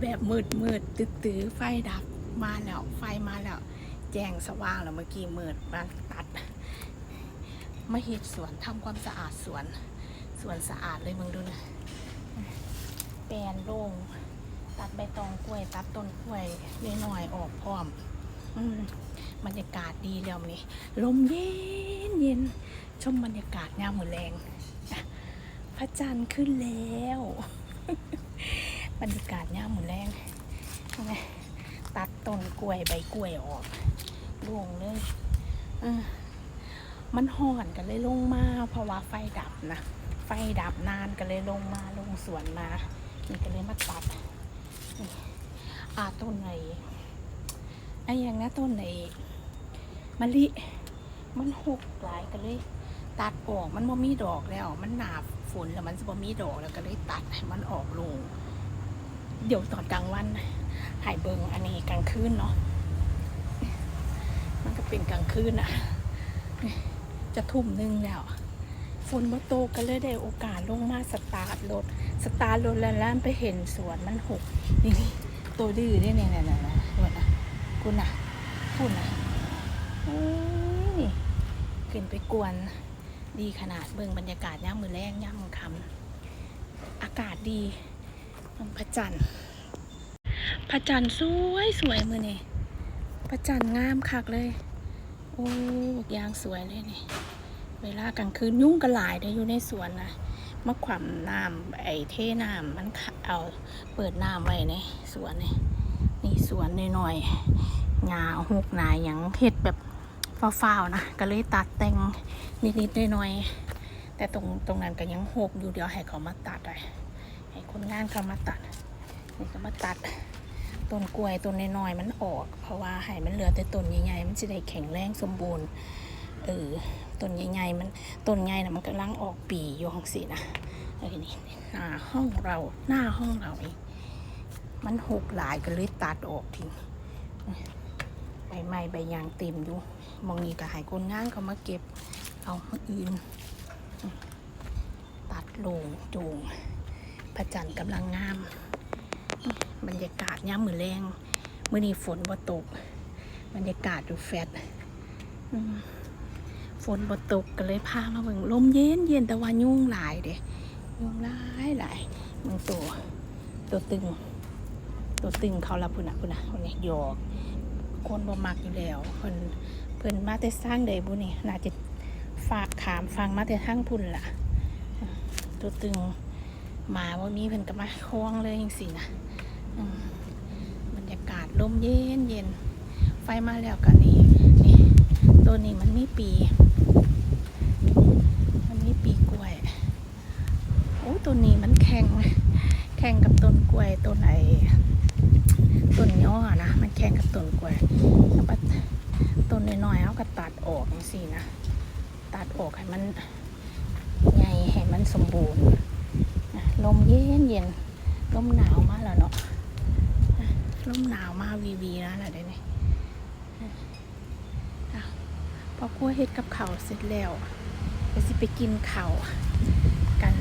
แบบมืดมืดตื้อตื้อไฟดับมาแล้ว ไฟมาแล้ว แจ้งสว่างแล้วเมื่อกี้มืดมาตัดมาเห็ดสวนทำความสะอาดสวนสวนสะอาดเลยมึงดูนะแปลนโล่งตัดใบตองกล้วย ตัดต้นกล้วยน้อยๆออกพร้อมอืมบรรยากาศดีแล้วนี่ลมเย็นเย็นชมบรรยากาศงามเหมือนแรงพระจันทร์ขึ้นแล้ว บรรยากาศงามเหมือนแรงเห็นไหมตัดต้นกล้วยใบกล้วยออกล่วงเลยมันห่อนกันเลยลงมา เพราะว่าไฟดับนะ ไฟดับนานก็เลยลงมาลงสวนมา นี่ก็เลยมาตัดนี่อาต้นไหนไอ้อย่างนะต้นไอ้มะลิมันหกหลายก็เลย ตัดออกมันบ่มีดอกแล้ว มันหนาฝนแล้วมันจะบ่มีดอกแล้วก็เลยตัดให้มันออกลง เดี๋ยวตอนกลางวันหายเบิงอันนี้กลางคืนเนาะมันก็เป็นกลางคืนอะจะทุ่มหนึงแล้วฝนบ่ตก็เลยได้โอกาสลงมาสตาร์ทรถสตาร์ทรถแล้วล้านไปเห็นสวนมันหกนี่ตัวดื้อเนี่ยเนี่ยเนี่ยเนี่ยเนี่ยนะคุณน่ะคุณน่ะเอ้ยขึ้นไปกวนดีขนาดเบิ่งบรรยากาศย่ามมือแรงย่ามมือคำอากาศดี มันพระจันทร์พระจันทร์สวยสวยมือนี่พระจันทร์งามคักเลย โอ้บักยางสวยเลยนี่ เวลากลางคืนยุ่งกระหลายได้อยู่ในสวนนะมะขวามน้ำไอ้เทน้ำมันเอาเปิดน้ำไว้ในสวนนี่นี่สวนหน่อยๆหญ้าหกหนายอย่างเห็ดแบบฟ้าวๆนะก็เลยตัดแต่งนิดๆหน่อยๆแต่ตรงตรงนั้นก็ยังหกอยู่เดี๋ยวให้เขามาตัดเลย คนงานเขามาตัดนี่ก็มาตัดต้นกล้วยต้นน้อยๆมันออก เพราะว่าให้มันเหลือแต่ต้นใหญ่ๆมันจะได้แข็งแรงสมบูรณ์เออต้นใหญ่ๆมันต้นใหญ่นะมันกำลังออกปีอยู่ห้องสีนะเออนี่หน้าห้องเราหน้าห้องเราเองมันหกหลายก็เลยตัดออกทิ้งใบไม้ใบยางเต็มอยู่มองนี้ก็หายคนงานเขามาเก็บเอามาอื่นตัดลงจูง พระจันทร์กำลังงาม บรรยากาศย่ามมือแรงเมื่อนี้ฝนบ่ตก บรรยากาศดูแฟดฝนบ่ตกก็เลยพามาเบิ่งลมเย็นเย็นแต่ว่ายุ่งหลายเด้ยุ่งหลายหลายมึงตัวตัวตึง ตัวตึงเขาละพุ่นนะพุ่นนะพุ่นนี่หยอกคนบ่มักอยู่แล้วเพิ่นเพิ่นมาแต่สร้างใดบุนี่น่าจะฝากขามฟังมาแต่ทั้งพุ่นล่ะ ตัวตึง หมาว่ามีเพิ่นก็มาคล้องเลยจังซี่นะบรรยากาศลมเย็นเย็น ไฟมาแล้วกันนี่นี่ตัวนี้มันมีปี มันมีปีกล้วยโอ้ตัวนี้มันแข็งแข่งกับต้นกล้วยต้นไหนต้นย่อนะมันแข่งกับต้นกล้วยแล้วก็ต้นน้อยๆเอาก็ตัดออกจังซี่นะ ตัดออกให้มันใหญ่ให้มันสมบูรณ์ ลมเย็นเย็นลมหนาวมาแล้วเนาะลมหนาวมาวีวีแล้วแหละเดี๋ยวนี้อ่พอกล้วเฮ็ดกับเขาเสร็จแล้วเดี๋ยวสิไปกินเขาวกัน